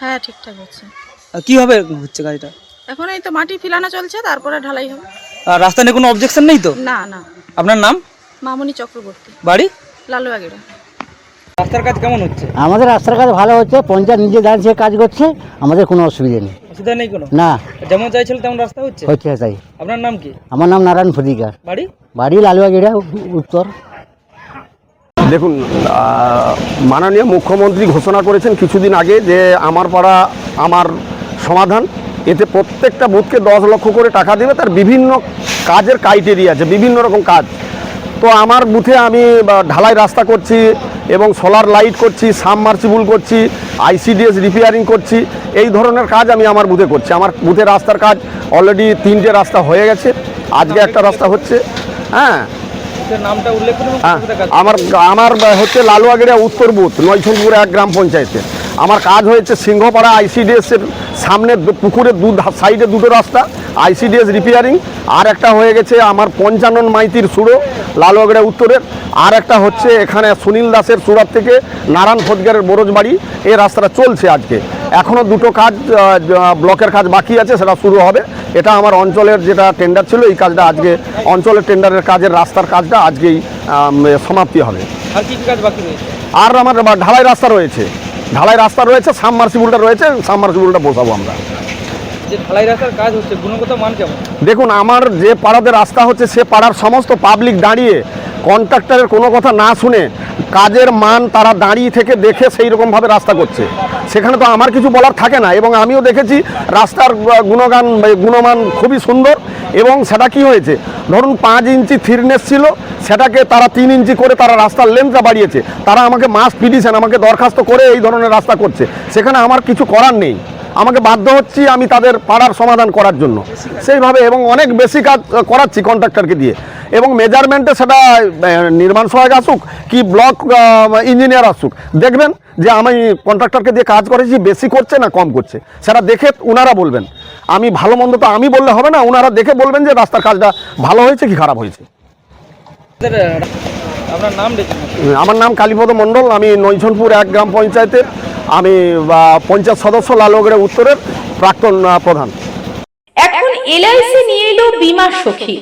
হ্যাঁ ঠিকঠাক হচ্ছে আর কীভাবে হচ্ছে গাড়িটা? এখন এই তো মাটি ফিলানো চলছে তারপরে ঢালাই হবে। আর রাস্তা নিয়ে কোনো অবজেকশন নেই তো? না না। আপনার নাম? মামনি চক্রবর্তী। বাড়ি? রাস্তার কাজ কেমন হচ্ছে? আমাদের রাস্তার কাজ ভালো হচ্ছে পঞ্চায়েত নিজে দাঁড়িয়ে কাজ করছে আমাদের কোনো অসুবিধা নেই। অসুবিধা নেই কোনো? না। যেমন চাইছিল তেমন রাস্তা হচ্ছে? হচ্ছে তাই। আপনার নাম কি? আমার নাম নারায়ণ ফদিকার বাড়ি? বাড়ি লালুয়াগিরা উত্তর। দেখুন মাননীয় মুখ্যমন্ত্রী ঘোষণা করেছেন কিছুদিন আগে যে আমার পাড়া আমার সমাধান, এতে প্রত্যেকটা বুথকে দশ লক্ষ করে টাকা দেবে, তার বিভিন্ন কাজের ক্রাইটেরিয়া আছে, বিভিন্ন রকম কাজ। তো আমার বুথে আমি ঢালাই রাস্তা করছি এবং সোলার লাইট করছি সাবমার্সিবল করছি আইসিডিএস রিপেয়ারিং করছি, এই ধরনের কাজ আমি আমার বুথে করছি। আমার বুথে রাস্তার কাজ অলরেডি তিনটে রাস্তা হয়ে গেছে, আজকে একটা রাস্তা হচ্ছে হ্যাঁ। আমার আমার হচ্ছে লালুয়াগড়িয়া উত্তর বুথ নয়ছনপুর এক গ্রাম পঞ্চায়েতে। আমার কাজ হয়েছে সিংহপাড়া আইসিডিএস এর সামনে পুকুরের দু সাইডে দুটো রাস্তা আইসিডিএস রিপেয়ারিং আর একটা হয়ে গেছে আমার পঞ্চানন মাইতির সুড়ো লালুয়াগড়িয়া উত্তরের আর একটা হচ্ছে এখানে সুনীল দাসের সুরাত থেকে নারায়ণ ফদগারের বরজ বাড়ি এই রাস্তাটা চলছে আজকে। এখনও দুটো কাজ ব্লকের কাজ বাকি আছে সেটা শুরু হবে। এটা আমার অঞ্চলের যেটা টেন্ডার ছিল এই কাজটা আজকে অঞ্চলের টেন্ডারের কাজের রাস্তার কাজটা আজকেই সমাপ্তি হবে। আর আমার ঢালাই রাস্তা রয়েছে। ঢালাই রাস্তা রয়েছে সাবমার্সিবলটা রয়েছে সাবমার্সিবলটা বসাবো আমরা। যে ঢালাই রাস্তার কাজ হচ্ছে গুণগত মান কেমন? দেখুন আমার যে পাড়াতে রাস্তা হচ্ছে সে পাড়ার সমস্ত পাবলিক দাঁড়িয়ে কন্ট্রাক্টরের কোনো কথা না শুনে কাজের মান তারা দাঁড়িয়ে থেকে দেখে সেই রকমভাবে রাস্তা করছে। সেখানে তো আমার কিছু বলার থাকে না এবং আমিও দেখেছি রাস্তার গুণগান গুণমান খুবই সুন্দর এবং সেটা কি হয়েছে? ধরুন পাঁচ ইঞ্চি থিরনেস ছিল, সেটাকে তারা তিন ইঞ্চি করে তারা রাস্তার লেন্থটা বাড়িয়েছে। তারা আমাকে মাস পিটিশন আমাকে দরখাস্ত করে এই ধরনের রাস্তা করছে। সেখানে আমার কিছু করার নেই। আমাকে বাধ্য হচ্ছি আমি তাদের পাড়ার সমাধান করার জন্য। সেইভাবে এবং অনেক বেশি কাজ করাচ্ছি কন্ট্রাক্টরকে দিয়ে। এবং মেজারমেন্টে সেটা নির্মাণ সহায়ক আসুক কি ব্লক ইঞ্জিনিয়ার আসুক দেখবেন যে আমি কন্ট্রাক্টরকে দিয়ে কাজ করেছি বেশি করছে না কম করছে। সেটা দেখে ওনারা বলবেন। আমি ভালো মন্দ তো আমি বললে হবে না ওনারা দেখে বলবেন যে রাস্তার কাজটা ভালো হয়েছে কি খারাপ হয়েছে। আমার নাম কালীপদ মণ্ডল আমি নৈছনপুর এক গ্রাম পঞ্চায়েতের। আমি পঞ্চায়েত সদস্য লালগড়ে উত্তরের প্রাক্তন প্রধান। এখন এলআইসি নিয়ে এলো বিমা সখী।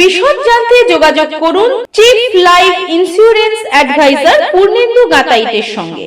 বিশদ জানতে যোগাযোগ করুন chief life insurance advisor Purnendu গাতাইতের সঙ্গে।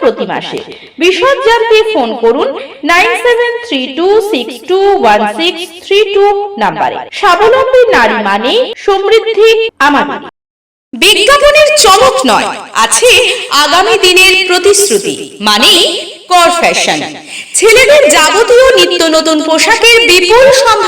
প্রতি মাসে। বিশদ জানতে ফোন করুন nine seven three two six two one six three two নাম্বারে। স্বাবলম্বী নারী মানে সমৃদ্ধি আমাদের বিজ্ঞাপনের চমক নয় আছে আগামী দিনের প্রতিশ্রুতি মানে কর ফ্যাশন ছেলেদের যাবতীয় নিত্য নতুন পোশাকের বিপুল সম্ভার নিয়ে